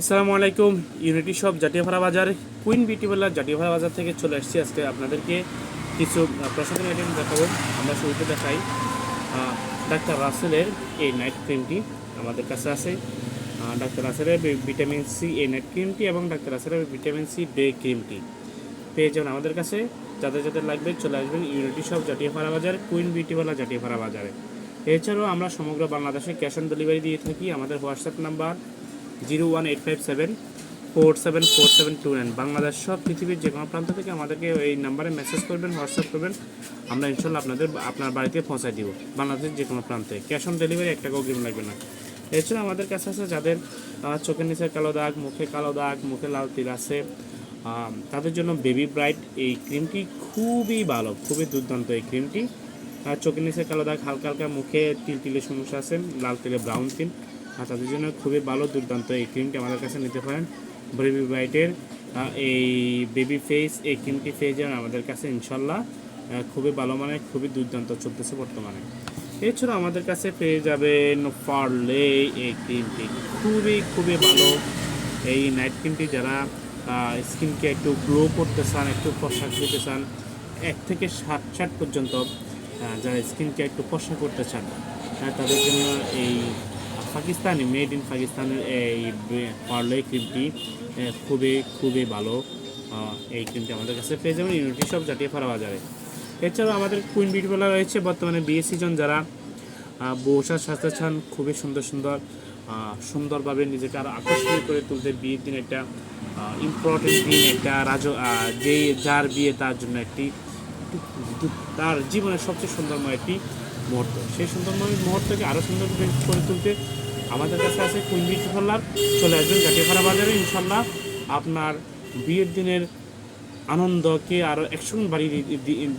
আসসালামু আলাইকুম unity shop জাটিয়াপাড়া বাজার কুইন বিউটি পার্লার জাটিয়াপাড়া বাজার থেকে চলে আসছি আজকে আপনাদেরকে কিছু প্রসাধনী আইটেম দেখাবো, আমরা শুরুতে দেখাই। ডাক্তার রাসেলের এই নাইট ক্রিমটি আমাদের কাছে আছে। ডাক্তার রাসেলের ভিটামিন সি এই নাইট ক্রিমটি এবং ডাক্তার রাসেলের ভিটামিন সি ডে ক্রিমটি পেয়ে যাবেন আমাদের কাছে, যাদের যাদের লাগবে চলে আসবেন ইউনিটি শপ জাটিয়াপাড়া বাজার কুইন বিউটি পার্লার জাটিয়াপাড়া বাজারে। এছাড়াও আমরা সমগ্র বাংলাদেশে ক্যাশ অন ডেলিভারি দিয়ে থাকি, আমাদের WhatsApp number zero one eight five seven four seven four seven two nine. Bangladesh সব পৃথিবীর যে কোনো প্রান্ত থেকে আমাদেরকে এই নাম্বারে মেসেজ করবেন হোয়াটসঅ্যাপ করবেন। আমরা ইনশাল্লাহ আপনাদের, আপনার বাড়িতে পৌঁছায় দিব, বাংলাদেশের যে কোনো প্রান্তে। ক্যাশ অন ডেলিভারি এক টাকাও অগ্রিম লাগবে না। এছাড়া আমাদের কাছে আছে যাদের চোখের নিচে কালো দাগ, মুখে কালো দাগ, মুখে লাল তিল আছে তাদের জন্য বেবি ব্রাইট এই ক্রিমটি খুবই ভালো, খুবই দুর্দান্ত এই ক্রিমটি চোখের নিচে কালো দাগ, হালকা হালকা মুখে তিল তিলের সমস্যা আছে, লাল তিলে ব্রাউন তিল। তাদের জন্য খুবই ভালো দুর্দান্ত এই ক্রিমটি আমাদের কাছে নিতে পারেন। বেবি ব্রাইটের এই বেবি ফেস এই ক্রিমটি পেয়ে যান আমাদের কাছে ইনশাল্লাহ। খুবই ভালো মানে খুবই দুর্দান্ত চলতেছে বর্তমানে। এছাড়া আমাদের কাছে পেয়ে যাবেন পার্লে এই ক্রিমটি। খুবই খুবই ভালো এই নাইট ক্রিমটি যারা স্কিনকে একটু গ্লো করতে চান, একটু ফর্সা দিতে চান, এক থেকে সাত ষাট পর্যন্ত যারা স্কিনকে একটু ফর্সা করতে চান তাদের জন্য এই পাকিস্তানি মেড ইন পাকিস্তানের এই পার্লে ক্রিমটি খুবই খুবই ভালো এই ক্রিমটি আমাদের কাছে পেয়ে যাবেন ইউনিটি সব জাতীয় ফারা বাজারে। এছাড়াও আমাদের কুইন বিউটি পার্লার রয়েছে, বর্তমানে বিয়ে সিজন যারা বৌসার সাজতে চান, খুবই সুন্দর সুন্দর সুন্দরভাবে নিজেকে আরও আকর্ষণীয় করে তুলতে বিয়ের দিন একটা ইম্পর্টেন্ট দিন, একটা রাজ যে যার বিয়ে তার জন্য একটি- তার জীবনের সবচেয়ে সুন্দরময় একটি মুহূর্ত। সেই সুন্দরময় মুহূর্তকে আরও সুন্দর করে তুলতে আমাদের কাছে আছে কুইন পার্লার চলে আসবেন জাটিয়াপাড়া বাজারে ইনশাল্লাহ আপনার বিয়ের দিনের আনন্দকে আরও গুণ বাড়িয়ে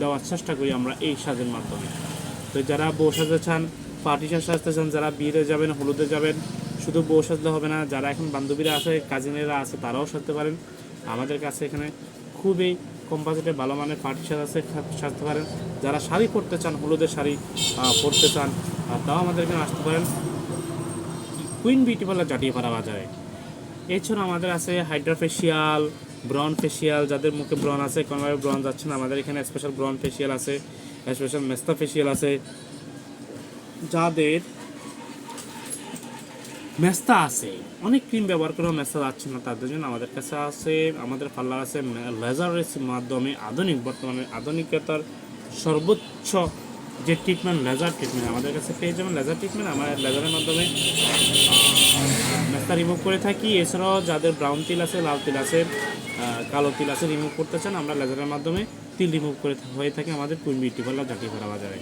দেওয়ার চেষ্টা করি আমরা এই সাজের মাধ্যমে। তো যারা বউ সাজতে চান, পার্টি সাজতে চান, যারা বিয়েতে যাবেন, হলুদে যাবেন, শুধু বউ সাজলে হবে না, যারা এখন বান্ধবীরা আছে কাজিনেরা আছে, তারাও সাজতে পারেন। আমাদের কাছে এখানে খুবই কম বাজেটে ভালো মানের পার্টি সাজ আছে সাজতে পারেন। যারা শাড়ি পরতে চান, হলুদের শাড়ি পরতে চান তাও আমাদের এখানে আসতে পারেন। কুইন বিউটি পার্লার জাটিয়াপাড়া বাজারে। এছাড়া আমাদের আছে হাইড্রা ফেশিয়াল ব্রন ফেশিয়াল যাদের মুখে ব্রন আছে কোনোভাবে ব্রন যাচ্ছে না। আমাদের এখানে স্পেশাল ব্রন ফেশিয়াল আছে স্পেশাল মেস্তা ফেশিয়াল আছে। যাদের মেস্তা আছে। অনেক ক্রিম ব্যবহার করেও মেস্তা যাচ্ছে না তাদের জন্য আমাদের কাছে আছে, আমাদের পার্লার আছে লেজারের মাধ্যমে আধুনিক, বর্তমানে আধুনিকতার সর্বোচ্চ যে ট্রিটমেন্ট লেজার ট্রিটমেন্ট আমাদের কাছে পেয়ে যাবেন। লেজার ট্রিটমেন্ট আমার লেজারের মাধ্যমে মেস্তা রিমুভ করে থাকি। এছাড়াও যাদের ব্রাউন তিল আছে, লাল তিল আছে কালো তিল আছে রিমুভ করতে চান, আমরা লেজারের মাধ্যমে তিল রিমুভ করে হয়ে থাকে আমাদের কুইন বিউটি পার্লার জাটিপাড়া বাজারে।